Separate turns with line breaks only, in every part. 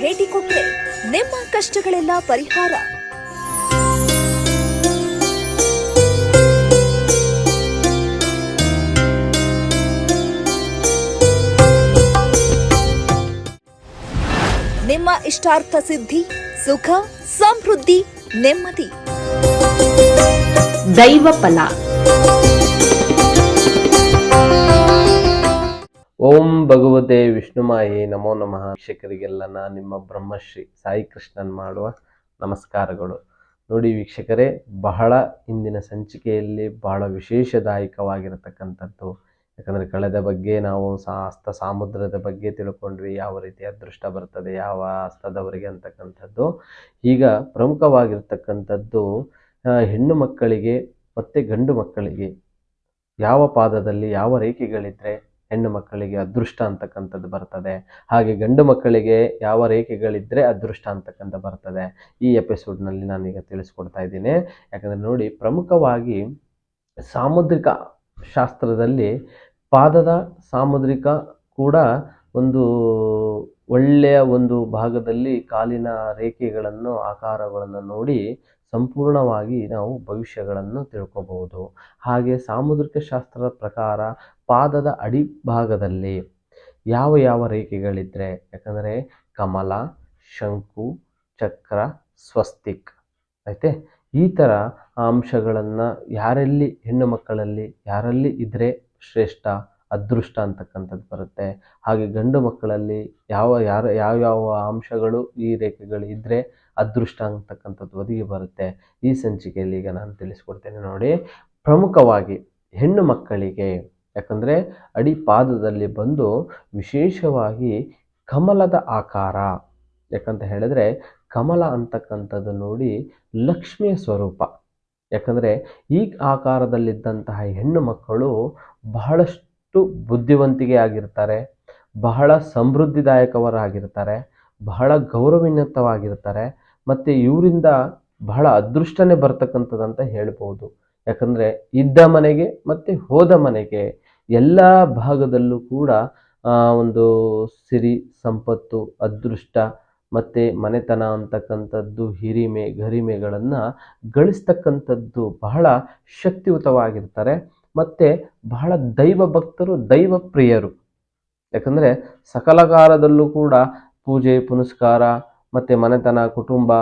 ಭೇಟಿ ಕೊಟ್ಟರೆ ನಿಮ್ಮ ಕಷ್ಟಗಳೆಲ್ಲ ಪರಿಹಾರ. ನಿಮ್ಮ ಇಷ್ಟಾರ್ಥ ಸಿದ್ಧಿ ಸುಖ ಸಮೃದ್ಧಿ ನೆಮ್ಮದಿ.
ದೈವ ಫಲ.
ಓಂ ಭಗವತೆ ವಿಷ್ಣುಮಾಯೇ ನಮೋ ನಮಃ. ವೀಕ್ಷಕರಿಗೆಲ್ಲ ನಾನು ನಿಮ್ಮ ಬ್ರಹ್ಮಶ್ರೀ ಸಾಯಿ ಕೃಷ್ಣನ್ ಮಾಡುವ ನಮಸ್ಕಾರಗಳು. ನೋಡಿ ವೀಕ್ಷಕರೇ, ಬಹಳ ಇಂದಿನ ಸಂಚಿಕೆಯಲ್ಲಿ ಬಹಳ ವಿಶೇಷದಾಯಕವಾಗಿರತಕ್ಕಂಥದ್ದು. ಯಾಕಂದರೆ ಕಳೆದ ಬಗ್ಗೆ ನಾವು ಸಾ, ಹಸ್ತ ಸಾಮುದ್ರದ ಬಗ್ಗೆ ತಿಳ್ಕೊಂಡ್ವಿ, ಯಾವ ರೀತಿ ಅದೃಷ್ಟ ಬರ್ತದೆ, ಯಾವ ಹಸ್ತದವರಿಗೆ ಅಂತಕ್ಕಂಥದ್ದು. ಈಗ ಪ್ರಮುಖವಾಗಿರ್ತಕ್ಕಂಥದ್ದು ಹೆಣ್ಣು ಮಕ್ಕಳಿಗೆ ಮತ್ತು ಗಂಡು ಮಕ್ಕಳಿಗೆ ಯಾವ ಪಾದದಲ್ಲಿ ಯಾವ ರೇಖೆಗಳಿದ್ರೆ ಹೆಣ್ಣು ಮಕ್ಕಳಿಗೆ ಅದೃಷ್ಟ ಅಂತಕ್ಕಂಥದ್ದು ಬರ್ತದೆ. ಹಾಗೆ ಗಂಡು ಮಕ್ಕಳಿಗೆ ಯಾವ ರೇಖೆಗಳಿದ್ದರೆ ಅದೃಷ್ಟ ಅಂತಕ್ಕಂಥ ಬರ್ತದೆ. ಈ ಎಪಿಸೋಡ್ನಲ್ಲಿ ನಾನೀಗ ತಿಳಿಸ್ಕೊಡ್ತಾ ಇದ್ದೀನಿ. ಯಾಕಂದರೆ ನೋಡಿ, ಪ್ರಮುಖವಾಗಿ ಸಾಮುದ್ರಿಕ ಶಾಸ್ತ್ರದಲ್ಲಿ ಪಾದದ ಸಾಮುದ್ರಿಕ ಕೂಡ ಒಂದು ಒಳ್ಳೆಯ ಒಂದು ಭಾಗದಲ್ಲಿ ಕಾಲಿನ ರೇಖೆಗಳನ್ನು, ಆಕಾರಗಳನ್ನು ನೋಡಿ ಸಂಪೂರ್ಣವಾಗಿ ನಾವು ಭವಿಷ್ಯಗಳನ್ನು ತಿಳ್ಕೋಬಹುದು. ಹಾಗೆ ಸಾಮುದ್ರಿಕ ಶಾಸ್ತ್ರದ ಪ್ರಕಾರ ಪಾದದ ಅಡಿಭಾಗದಲ್ಲಿ ಯಾವ ಯಾವ ರೇಖೆಗಳಿದ್ರೆ? ಯಾಕಂದರೆ ಕಮಲ, ಶಂಕು, ಚಕ್ರ, ಸ್ವಸ್ತಿಕ್. ಆಯ್ತೆ? ಈ ಥರ ಅಂಶಗಳನ್ನು ಯಾರಲ್ಲಿ ಹೆಣ್ಣು ಮಕ್ಕಳಲ್ಲಿ ಯಾರಲ್ಲಿ ಇದ್ದರೆ ಶ್ರೇಷ್ಠ, ಅದೃಷ್ಟ ಅಂತಕ್ಕಂಥದ್ದು ಬರುತ್ತೆ. ಹಾಗೆ ಗಂಡು ಮಕ್ಕಳಲ್ಲಿ ಯಾವ, ಯಾರ ಯಾವ್ಯಾವ ಅಂಶಗಳು ಈ ರೇಖೆಗಳು ಇದ್ದರೆ ಅದೃಷ್ಟ ಅಂತಕ್ಕಂಥದ್ದು ಒದಗಿ ಬರುತ್ತೆ. ಈ ಸಂಚಿಕೆಯಲ್ಲಿ ಈಗ ನಾನು ತಿಳಿಸ್ಕೊಡ್ತೇನೆ ನೋಡಿ. ಪ್ರಮುಖವಾಗಿ ಹೆಣ್ಣು ಮಕ್ಕಳಿಗೆ ಯಾಕಂದರೆ ಅಡಿ ಪಾದದಲ್ಲಿ ಬಂದು ವಿಶೇಷವಾಗಿ ಕಮಲದ ಆಕಾರ. ಯಾಕಂತ ಹೇಳಿದ್ರೆ ಕಮಲ ಅಂತಕ್ಕಂಥದ್ದು ನೋಡಿ ಲಕ್ಷ್ಮಿಯ ಸ್ವರೂಪ. ಯಾಕಂದರೆ ಈ ಆಕಾರದಲ್ಲಿದ್ದಂತಹ ಹೆಣ್ಣು ಮಕ್ಕಳು ಬಹಳಷ್ಟು ಬುದ್ಧಿವಂತಿಕೆ ಆಗಿರ್ತಾರೆ, ಬಹಳ ಸಮೃದ್ಧಿದಾಯಕವರಾಗಿರ್ತಾರೆ, ಬಹಳ ಗೌರವಾನ್ವಿತವಾಗಿರ್ತಾರೆ ಮತ್ತು ಇವರಿಂದ ಬಹಳ ಅದೃಷ್ಟನೇ ಬರ್ತಕ್ಕಂಥದ್ದಂತ ಹೇಳ್ಬೋದು. ಯಾಕಂದರೆ ಇದ್ದ ಮನೆಗೆ ಮತ್ತು ಹೋದ ಮನೆಗೆ ಎಲ್ಲ ಭಾಗದಲ್ಲೂ ಕೂಡ ಒಂದು ಸಿರಿ, ಸಂಪತ್ತು, ಅದೃಷ್ಟ ಮತ್ತು ಮನೆತನ ಅಂತಕ್ಕಂಥದ್ದು ಹಿರಿಮೆ, ಗರಿಮೆಗಳನ್ನು ಗಳಿಸ್ತಕ್ಕಂಥದ್ದು ಬಹಳ ಶಕ್ತಿಯುತವಾಗಿರ್ತಾರೆ. ಮತ್ತು ಬಹಳ ದೈವ ಭಕ್ತರು, ದೈವ ಪ್ರಿಯರು. ಯಾಕಂದರೆ ಸಕಲಕಾಲದಲ್ಲೂ ಕೂಡ ಪೂಜೆ, ಪುನಸ್ಕಾರ ಮತ್ತು ಮನೆತನ, ಕುಟುಂಬ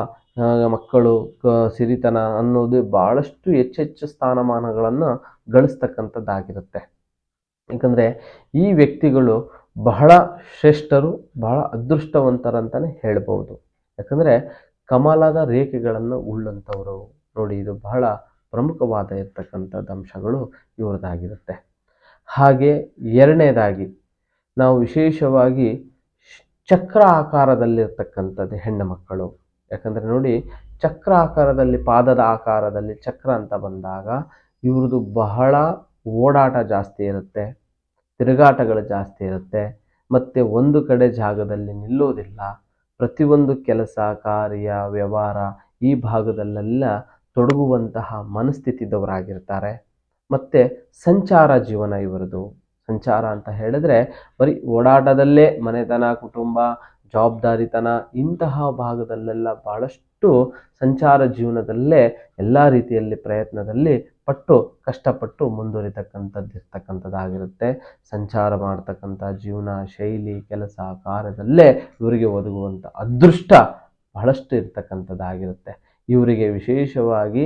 ಮಕ್ಕಳು, ಕ- ಸಿರಿತನ ಅನ್ನೋದು ಭಾಳಷ್ಟು ಹೆಚ್ಚೆಚ್ಚು ಸ್ಥಾನಮಾನಗಳನ್ನು ಗಳಿಸ್ತಕ್ಕಂಥದ್ದಾಗಿರುತ್ತೆ. ಯಾಕಂದರೆ ಈ ವ್ಯಕ್ತಿಗಳು ಬಹಳ ಶ್ರೇಷ್ಠರು, ಬಹಳ ಅದೃಷ್ಟವಂತರಂತಲೇ ಹೇಳ್ಬೋದು ಯಾಕಂದರೆ ಕಮಲದ ರೇಖೆಗಳನ್ನು ಉಳ್ಳಂಥವರು. ನೋಡಿ, ಇದು ಬಹಳ ಪ್ರಮುಖವಾದ ಇರ್ತಕ್ಕಂಥದ್ದು ಅಂಶಗಳು ಇವ್ರದ್ದಾಗಿರುತ್ತೆ. ಹಾಗೆ ಎರಡನೇದಾಗಿ, ನಾವು ವಿಶೇಷವಾಗಿ ಚಕ್ರ ಆಕಾರದಲ್ಲಿರ್ತಕ್ಕಂಥದ್ದು ಹೆಣ್ಣು ಮಕ್ಕಳು. ಯಾಕಂದರೆ ನೋಡಿ ಚಕ್ರ ಆಕಾರದಲ್ಲಿ ಪಾದದ ಆಕಾರದಲ್ಲಿ ಚಕ್ರ ಅಂತ ಬಂದಾಗ, ಇವ್ರದ್ದು ಬಹಳ ಓಡಾಟ ಜಾಸ್ತಿ ಇರುತ್ತೆ, ತಿರುಗಾಟಗಳು ಜಾಸ್ತಿ ಇರುತ್ತೆ, ಮತ್ತು ಒಂದು ಕಡೆ ಜಾಗದಲ್ಲಿ ನಿಲ್ಲೋದಿಲ್ಲ. ಪ್ರತಿಯೊಂದು ಕೆಲಸ, ಕಾರ್ಯ, ವ್ಯವಹಾರ ಈ ಭಾಗದಲ್ಲೆಲ್ಲ ತೊಡಗುವಂತಹ ಮನಸ್ಥಿತಿದವರಾಗಿರ್ತಾರೆ. ಮತ್ತು ಸಂಚಾರ ಜೀವನ ಇವರದು. ಸಂಚಾರ ಅಂತ ಹೇಳಿದ್ರೆ ಬರೀ ಓಡಾಟದಲ್ಲೇ ಮನೆತನ, ಕುಟುಂಬ, ಜವಾಬ್ದಾರಿತನ ಇಂತಹ ಭಾಗದಲ್ಲೆಲ್ಲ ಭಾಳಷ್ಟು ಸಂಚಾರ ಜೀವನದಲ್ಲೇ ಎಲ್ಲ ರೀತಿಯಲ್ಲಿ ಪ್ರಯತ್ನದಲ್ಲಿ ಪಟ್ಟು, ಕಷ್ಟಪಟ್ಟು ಮುಂದುವರಿತಕ್ಕಂಥದ್ದು ಇರ್ತಕ್ಕಂಥದ್ದಾಗಿರುತ್ತೆ ಸಂಚಾರ ಮಾಡ್ತಕ್ಕಂಥ ಜೀವನ, ಶೈಲಿ, ಕೆಲಸ, ಕಾರ್ಯದಲ್ಲೇ ಇವರಿಗೆ ಒದಗುವಂಥ ಅದೃಷ್ಟ ಬಹಳಷ್ಟು ಇರ್ತಕ್ಕಂಥದ್ದಾಗಿರುತ್ತೆ. ಇವರಿಗೆ ವಿಶೇಷವಾಗಿ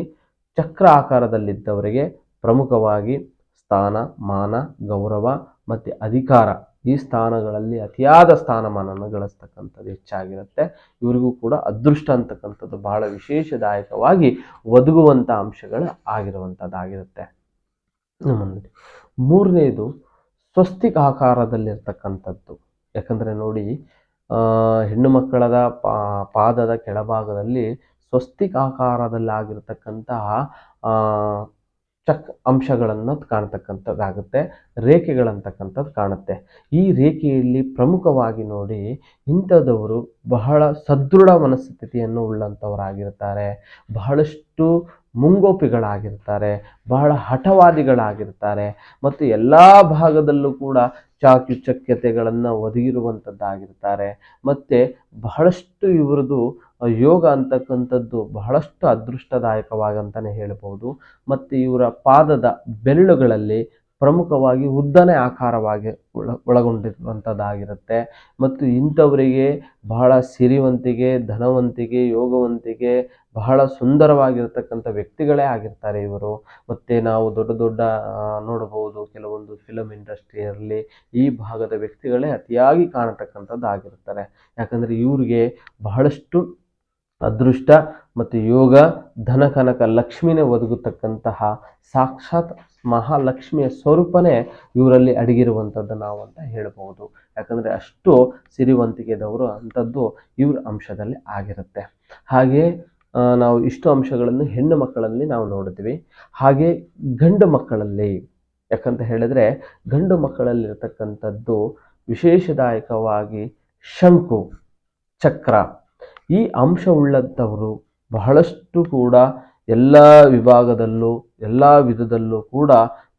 ಚಕ್ರ ಆಕಾರದಲ್ಲಿದ್ದವರಿಗೆ ಪ್ರಮುಖವಾಗಿ ಸ್ಥಾನ, ಮಾನ, ಗೌರವ ಮತ್ತು ಅಧಿಕಾರ ಈ ಸ್ಥಾನಗಳಲ್ಲಿ ಅತಿಯಾದ ಸ್ಥಾನಮಾನವನ್ನು ಗಳಿಸ್ತಕ್ಕಂಥದ್ದು ಹೆಚ್ಚಾಗಿರುತ್ತೆ. ಇವರಿಗೂ ಕೂಡ ಅದೃಷ್ಟ ಅಂತಕ್ಕಂಥದ್ದು ಬಹಳ ವಿಶೇಷದಾಯಕವಾಗಿ ಒದಗುವಂಥ ಅಂಶಗಳು ಆಗಿರುವಂಥದ್ದಾಗಿರುತ್ತೆ. ಮೂರನೇದು ಸ್ವಸ್ತಿಕ ಆಕಾರದಲ್ಲಿರ್ತಕ್ಕಂಥದ್ದು. ಯಾಕಂದರೆ ನೋಡಿ ಹೆಣ್ಣು ಮಕ್ಕಳದ ಪಾದದ ಕೆಳಭಾಗದಲ್ಲಿ ಸ್ವಸ್ತಿಕ ಆಕಾರದಲ್ಲಿ ಆಗಿರ್ತಕ್ಕಂತಹ ಆ, ಚಕ್ ಅಂಶಗಳನ್ನು ಕಾಣ್ತಕ್ಕಂಥದ್ದಾಗುತ್ತೆ, ರೇಖೆಗಳಂತಕ್ಕಂಥದ್ದು ಕಾಣುತ್ತೆ. ಈ ರೇಖೆಯಲ್ಲಿ ಪ್ರಮುಖವಾಗಿ ನೋಡಿ ಇಂಥದವರು ಬಹಳ ಸದೃಢ ಮನಸ್ಥಿತಿಯನ್ನು ಉಳ್ಳಂಥವರಾಗಿರ್ತಾರೆ, ಬಹಳಷ್ಟು ಮುಂಗೋಪಿಗಳಾಗಿರ್ತಾರೆ, ಬಹಳ ಹಠವಾದಿಗಳಾಗಿರ್ತಾರೆ, ಮತ್ತು ಎಲ್ಲ ಭಾಗದಲ್ಲೂ ಕೂಡ ಚಾಕುಚಕ್ಯತೆಗಳನ್ನು ಒದಗಿರುವಂಥದ್ದಾಗಿರ್ತಾರೆ. ಮತ್ತು ಬಹಳಷ್ಟು ಇವರದು ಯೋಗ ಅಂತಕ್ಕಂಥದ್ದು ಬಹಳಷ್ಟು ಅದೃಷ್ಟದಾಯಕವಾಗಂತಲೇ ಹೇಳ್ಬೋದು. ಮತ್ತು ಇವರ ಪಾದದ ಬೆರಳುಗಳಲ್ಲಿ ಪ್ರಮುಖವಾಗಿ ಉದ್ದನೆ ಆಕಾರವಾಗಿ ಒಳ, ಒಳಗೊಂಡಿರುವಂಥದ್ದಾಗಿರುತ್ತೆ. ಮತ್ತು ಇಂಥವರಿಗೆ ಬಹಳ ಸಿರಿವಂತಿಗೆ, ಧನವಂತಿಗೆ, ಯೋಗವಂತಿಗೆ ಬಹಳ ಸುಂದರವಾಗಿರ್ತಕ್ಕಂಥ ವ್ಯಕ್ತಿಗಳೇ ಆಗಿರ್ತಾರೆ ಇವರು. ಮತ್ತು ನಾವು ದೊಡ್ಡ ದೊಡ್ಡ ನೋಡಬಹುದು ಕೆಲವೊಂದು ಫಿಲಮ್ ಇಂಡಸ್ಟ್ರಿಯಲ್ಲಿ ಈ ಭಾಗದ ವ್ಯಕ್ತಿಗಳೇ ಅತಿಯಾಗಿ ಕಾಣತಕ್ಕಂಥದ್ದು ಆಗಿರ್ತಾರೆ ಯಾಕಂದರೆ ಇವ್ರಿಗೆ ಬಹಳಷ್ಟು ಅದೃಷ್ಟ ಮತ್ತು ಯೋಗ ಧನಕನಕ ಲಕ್ಷ್ಮಿನೇ ಒದಗತಕ್ಕಂತಹ ಸಾಕ್ಷಾತ್ ಮಹಾಲಕ್ಷ್ಮಿಯ ಸ್ವರೂಪನೇ ಇವರಲ್ಲಿ ಅಡಗಿರುವಂಥದ್ದು ನಾವು ಅಂತ ಹೇಳ್ಬೋದು ಯಾಕಂದರೆ ಅಷ್ಟು ಸಿರಿವಂತಿಕೆದವರು ಅಂಥದ್ದು ಇವ್ರ ಅಂಶದಲ್ಲಿ ಆಗಿರುತ್ತೆ. ಹಾಗೆ ನಾವು ಇಷ್ಟು ಅಂಶಗಳನ್ನು ಹೆಣ್ಣು ಮಕ್ಕಳಲ್ಲಿ ನಾವು ನೋಡಿದ್ವಿ ಹಾಗೆ ಗಂಡು ಮಕ್ಕಳಲ್ಲಿ, ಯಾಕಂತ ಹೇಳಿದ್ರೆ ಗಂಡು ಮಕ್ಕಳಲ್ಲಿರ್ತಕ್ಕಂಥದ್ದು ವಿಶೇಷದಾಯಕವಾಗಿ ಶಂಕು, ಚಕ್ರ ಈ ಅಂಶವುಳ್ಳಂಥವರು ಬಹಳಷ್ಟು ಕೂಡ ಎಲ್ಲ ವಿಭಾಗದಲ್ಲೂ, ಎಲ್ಲ ವಿಧದಲ್ಲೂ ಕೂಡ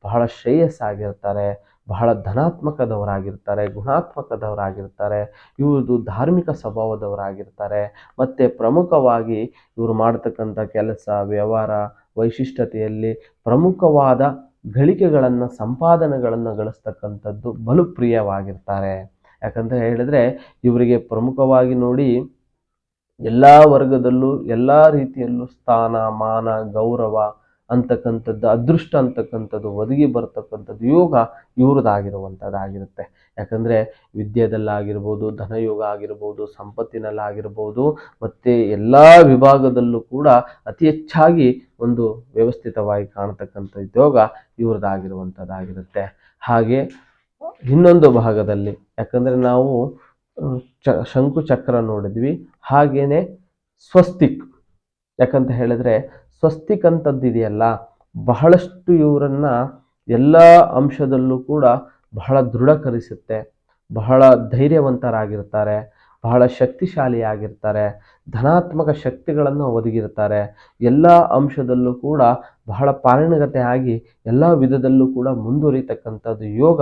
ಬಹಳ ಶ್ರೇಯಸ್ಸಾಗಿರ್ತಾರೆ. ಬಹಳ ಧನಾತ್ಮಕದವರಾಗಿರ್ತಾರೆ, ಗುಣಾತ್ಮಕದವರಾಗಿರ್ತಾರೆ. ಇವರು ಧಾರ್ಮಿಕ ಸ್ವಭಾವದವರಾಗಿರ್ತಾರೆ. ಮತ್ತು ಪ್ರಮುಖವಾಗಿ ಇವರು ಮಾಡ್ತಕ್ಕಂಥ ಕೆಲಸ, ವ್ಯವಹಾರ, ವೈಶಿಷ್ಟ್ಯತೆಯಲ್ಲಿ ಪ್ರಮುಖವಾದ ಗಳಿಕೆಗಳನ್ನು, ಸಂಪಾದನೆಗಳನ್ನು ಗಳಿಸ್ತಕ್ಕಂಥದ್ದು ಬಲು ಪ್ರಿಯವಾಗಿರ್ತಾರೆ ಯಾಕಂತ ಹೇಳಿದ್ರೆ, ಇವರಿಗೆ ಪ್ರಮುಖವಾಗಿ ನೋಡಿ ಎಲ್ಲ ವರ್ಗದಲ್ಲೂ ಎಲ್ಲ ರೀತಿಯಲ್ಲೂ ಸ್ಥಾನ, ಮಾನ, ಗೌರವ ಅಂತಕ್ಕಂಥದ್ದು, ಅದೃಷ್ಟ ಅಂತಕ್ಕಂಥದ್ದು, ಒದಗಿ ಬರ್ತಕ್ಕಂಥದ್ದು ಯೋಗ ಇವ್ರದ್ದಾಗಿರುವಂಥದ್ದಾಗಿರುತ್ತೆ. ಯಾಕಂದರೆ ವಿದ್ಯೆದಲ್ಲಾಗಿರ್ಬೋದು, ಧನಯೋಗ ಆಗಿರ್ಬೋದು, ಸಂಪತ್ತಿನಲ್ಲಾಗಿರ್ಬೋದು, ಮತ್ತು ಎಲ್ಲ ವಿಭಾಗದಲ್ಲೂ ಕೂಡ ಅತಿ ಹೆಚ್ಚಾಗಿ ಒಂದು ವ್ಯವಸ್ಥಿತವಾಗಿ ಕಾಣತಕ್ಕಂಥ ಯೋಗ ಇವ್ರದ್ದಾಗಿರುವಂಥದ್ದಾಗಿರುತ್ತೆ. ಹಾಗೆ ಇನ್ನೊಂದು ಭಾಗದಲ್ಲಿ ಯಾಕಂದರೆ ನಾವು ಚ ಶಂಕು ಚಕ್ರ ನೋಡಿದ್ವಿ. ಹಾಗೇನೆ ಸ್ವಸ್ತಿಕ್. ಯಾಕಂತ ಹೇಳಿದ್ರೆ ಸ್ವಸ್ತಿಕ್ ಅಂತದ್ದು ಇದೆಯಲ್ಲ, ಬಹಳಷ್ಟು ಇವರನ್ನ ಎಲ್ಲ ಅಂಶದಲ್ಲೂ ಕೂಡ ಬಹಳ ದೃಢಕರಿಸುತ್ತೆ. ಬಹಳ ಧೈರ್ಯವಂತರಾಗಿರ್ತಾರೆ, ಬಹಳ ಶಕ್ತಿಶಾಲಿಯಾಗಿರ್ತಾರೆ, ಧನಾತ್ಮಕ ಶಕ್ತಿಗಳನ್ನು ಒದಗಿರ್ತಾರೆ. ಎಲ್ಲ ಅಂಶದಲ್ಲೂ ಕೂಡ ಬಹಳ ಪಾರಣಗತೆ ಆಗಿ ಎಲ್ಲ ವಿಧದಲ್ಲೂ ಕೂಡ ಮುಂದುವರಿತಕ್ಕಂಥದ್ದು ಯೋಗ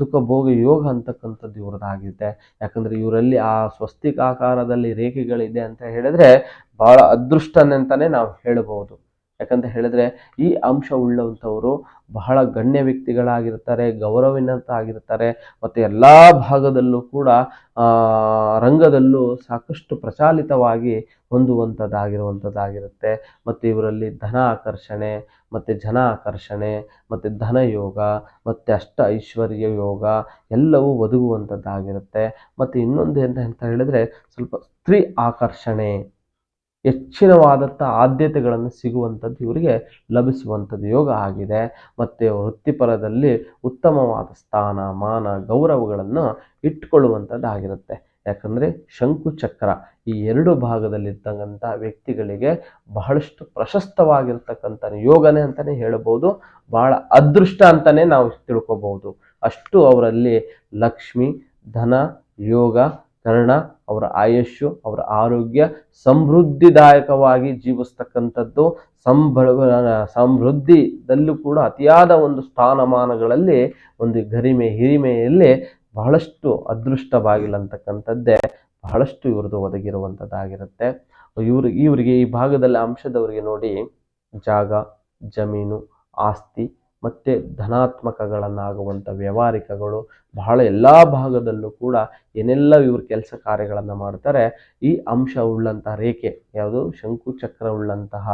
ಸುಖ ಭೋಗ ಯೋಗ ಅಂತಕ್ಕಂಥದ್ದು ಇವ್ರದ್ದಾಗಿದೆ ಯಾಕಂದರೆ ಇವರಲ್ಲಿ ಆ ಸ್ವಸ್ತಿಕಾಕಾರದಲ್ಲಿ ರೇಖೆಗಳಿದೆ ಅಂತ ಹೇಳಿದ್ರೆ ಬಹಳ ಅದೃಷ್ಟನೆ ಅಂತಲೇ ನಾವು ಹೇಳಬಹುದು. ಯಾಕಂತ ಹೇಳಿದ್ರೆ ಈ ಅಂಶ ಉಳ್ಳಂಥವರು ಬಹಳ ಗಣ್ಯ ವ್ಯಕ್ತಿಗಳಾಗಿರ್ತಾರೆ ಗೌರವಿನಂತ ಆಗಿರ್ತಾರೆ, ಮತ್ತು ಎಲ್ಲ ಭಾಗದಲ್ಲೂ ಕೂಡ ರಂಗದಲ್ಲೂ ಸಾಕಷ್ಟು ಪ್ರಚಾಲಿತವಾಗಿ ಹೊಂದುವಂಥದ್ದಾಗಿರುವಂಥದ್ದಾಗಿರುತ್ತೆ. ಮತ್ತು ಇವರಲ್ಲಿ ಧನ ಆಕರ್ಷಣೆ, ಮತ್ತು ಜನ ಆಕರ್ಷಣೆ, ಮತ್ತು ಧನ ಯೋಗ, ಮತ್ತು ಅಷ್ಟ ಐಶ್ವರ್ಯ ಯೋಗ ಎಲ್ಲವೂ ಒದಗುವಂಥದ್ದಾಗಿರುತ್ತೆ. ಮತ್ತು ಇನ್ನೊಂದು ಎಂತ ಅಂತ ಹೇಳಿದ್ರೆ ಸ್ವಲ್ಪ ಸ್ತ್ರೀ ಆಕರ್ಷಣೆ. ಹೆಚ್ಚಿನವಾದಂಥ ಆದ್ಯತೆಗಳನ್ನು ಸಿಗುವಂಥದ್ದು ಇವರಿಗೆ ಲಭಿಸುವಂಥದ್ದು ಯೋಗ ಆಗಿದೆ. ಮತ್ತು ವೃತ್ತಿಪರದಲ್ಲಿ ಉತ್ತಮವಾದ ಸ್ಥಾನ, ಮಾನ, ಗೌರವಗಳನ್ನು ಇಟ್ಕೊಳ್ಳುವಂಥದ್ದಾಗಿರುತ್ತೆ ಯಾಕಂದರೆ ಶಂಕುಚಕ್ರ ಈ ಎರಡು ಭಾಗದಲ್ಲಿರ್ತಕ್ಕಂಥ ವ್ಯಕ್ತಿಗಳಿಗೆ ಬಹಳಷ್ಟು ಪ್ರಶಸ್ತವಾಗಿರ್ತಕ್ಕಂಥ ಯೋಗನೇ ಅಂತಲೇ ಹೇಳ್ಬೋದು ಬಹಳ ಅದೃಷ್ಟ ಅಂತಲೇ ನಾವು ತಿಳ್ಕೊಬಹುದು. ಅಷ್ಟು ಅವರಲ್ಲಿ ಲಕ್ಷ್ಮಿ, ಧನ, ಯೋಗ ಕರ್ಣ ಅವರ ಆಯಸ್ಸು, ಅವರ ಆರೋಗ್ಯ ಸಮೃದ್ಧಿದಾಯಕವಾಗಿ ಜೀವಿಸ್ತಕ್ಕಂಥದ್ದು. ಸಂಬಳ ಸಮೃದ್ಧಿದಲ್ಲೂ ಕೂಡ ಅತಿಯಾದ ಒಂದು ಸ್ಥಾನಮಾನಗಳಲ್ಲಿ, ಒಂದು ಗರಿಮೆ, ಹಿರಿಮೆಯಲ್ಲಿ ಬಹಳಷ್ಟು ಅದೃಷ್ಟ ಬಾಗಿಲಂತಕ್ಕಂಥದ್ದೇ ಬಹಳಷ್ಟು ಇವ್ರದ್ದು ಒದಗಿರುವಂಥದ್ದಾಗಿರುತ್ತೆ. ಇವ್ರು, ಇವರಿಗೆ ಈ ಭಾಗದಲ್ಲಿ ಅಂಶದವರಿಗೆ ನೋಡಿ ಜಾಗ, ಜಮೀನು, ಆಸ್ತಿ ಮತ್ತು ಧನಾತ್ಮಕಗಳನ್ನಾಗುವಂಥ ವ್ಯವಹಾರಿಕಗಳು ಬಹಳ ಎಲ್ಲ ಭಾಗದಲ್ಲೂ ಕೂಡ ಏನೆಲ್ಲ ಇವರು ಕೆಲಸ ಕಾರ್ಯಗಳನ್ನು ಮಾಡ್ತಾರೆ, ಈ ಅಂಶ ಉಳ್ಳಂತಹ ರೇಖೆ, ಯಾವುದು ಶಂಕು ಚಕ್ರ ಉಳ್ಳಂತಹ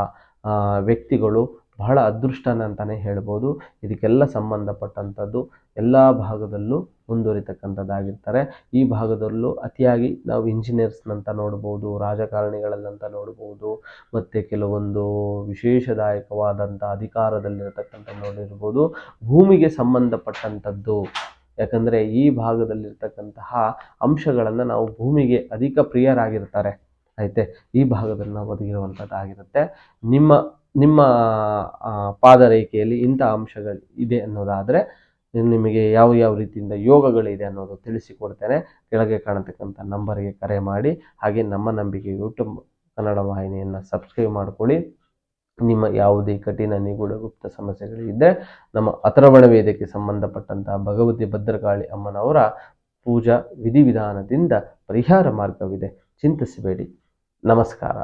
ವ್ಯಕ್ತಿಗಳು ಬಹಳ ಅದೃಷ್ಟನ ಅಂತಲೇ ಹೇಳ್ಬೋದು. ಇದಕ್ಕೆಲ್ಲ ಸಂಬಂಧಪಟ್ಟಂಥದ್ದು ಎಲ್ಲ ಭಾಗದಲ್ಲೂ ಮುಂದುವರಿತಕ್ಕಂಥದ್ದಾಗಿರ್ತಾರೆ. ಈ ಭಾಗದಲ್ಲೂ ಅತಿಯಾಗಿ ನಾವು ಇಂಜಿನಿಯರ್ಸ್ನಂತ ನೋಡ್ಬೋದು ರಾಜಕಾರಣಿಗಳನ್ನಂತ ನೋಡ್ಬೋದು, ಮತ್ತು ಕೆಲವೊಂದು ವಿಶೇಷದಾಯಕವಾದಂಥ ಅಧಿಕಾರದಲ್ಲಿರತಕ್ಕಂಥ ನೋಡಿರ್ಬೋದು. ಭೂಮಿಗೆ ಸಂಬಂಧಪಟ್ಟಂಥದ್ದು, ಯಾಕಂದರೆ ಈ ಭಾಗದಲ್ಲಿರ್ತಕ್ಕಂತಹ ಅಂಶಗಳನ್ನು ನಾವು ಭೂಮಿಗೆ ಅಧಿಕ ಪ್ರಿಯರಾಗಿರ್ತಾರೆ. ಐತೆ ಈ ಭಾಗದಲ್ಲಿ ನಾವು ಒದಗಿರುವಂಥದ್ದಾಗಿರುತ್ತೆ ನಿಮ್ಮ ನಿಮ್ಮ ಪಾದರೇಖೆಯಲ್ಲಿ ಇಂಥ ಅಂಶಗಳು ಇದೆ ಅನ್ನೋದಾದರೆ ನಿಮಗೆ ಯಾವ ಯಾವ ರೀತಿಯಿಂದ ಯೋಗಗಳಿದೆ ಅನ್ನೋದು ತಿಳಿಸಿಕೊಡ್ತೇನೆ. ಕೆಳಗೆ ಕಾಣತಕ್ಕಂಥ ನಂಬರಿಗೆ ಕರೆ ಮಾಡಿ. ಹಾಗೆ ನಮ್ಮ ನಂಬಿಕೆ ಯೂಟ್ಯೂಬ್ ಕನ್ನಡ ವಾಹಿನಿಯನ್ನು ಸಬ್ಸ್ಕ್ರೈಬ್ ಮಾಡ್ಕೊಳ್ಳಿ. ನಿಮ್ಮ ಯಾವುದೇ ಕಠಿಣ ನಿಗೂಢ ಗುಪ್ತ ಸಮಸ್ಯೆಗಳಿದ್ದರೆ ನಮ್ಮ ಅಥರ್ವಣ ವೇದಕ್ಕೆ ಸಂಬಂಧಪಟ್ಟಂತಹ ಭಗವತಿ ಭದ್ರಕಾಳಿ ಅಮ್ಮನವರ ಪೂಜಾ ವಿಧಿವಿಧಾನದಿಂದ ಪರಿಹಾರ ಮಾರ್ಗವಿದೆ. ಚಿಂತಿಸಬೇಡಿ. ನಮಸ್ಕಾರ.